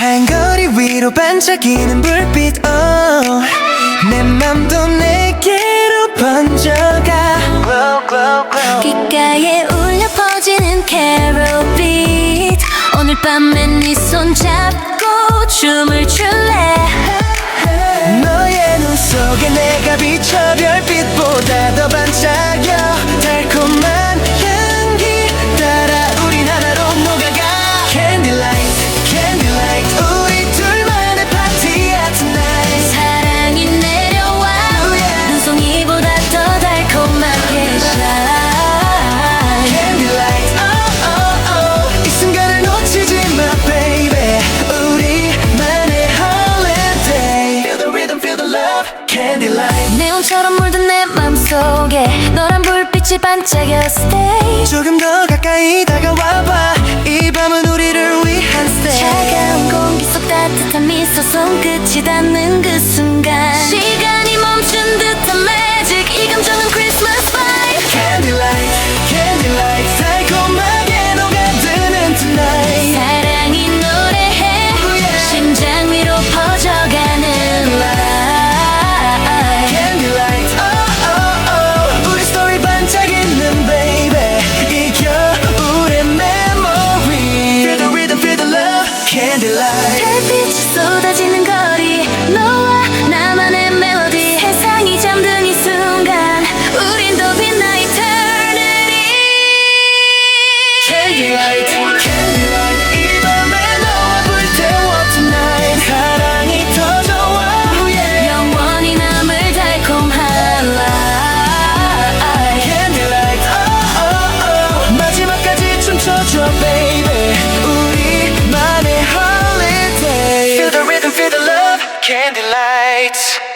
한 거리 위로 반짝이는 불빛 oh. 내 맘도 내게로 번져가 glow, glow, glow. 귓가에 울려 퍼지는 캐롤 빛 오늘 밤엔 네 손잡고 춤을 출래 내온처럼 물든 내 맘속에 너란 불빛이 반짝여 stay. 조금 더 가까이 다가와봐. 이 밤은 우리를 위한 stay. 차가운 공기 속 따뜻한 미소 손끝이 닿는 그 순간. delight. candlelight.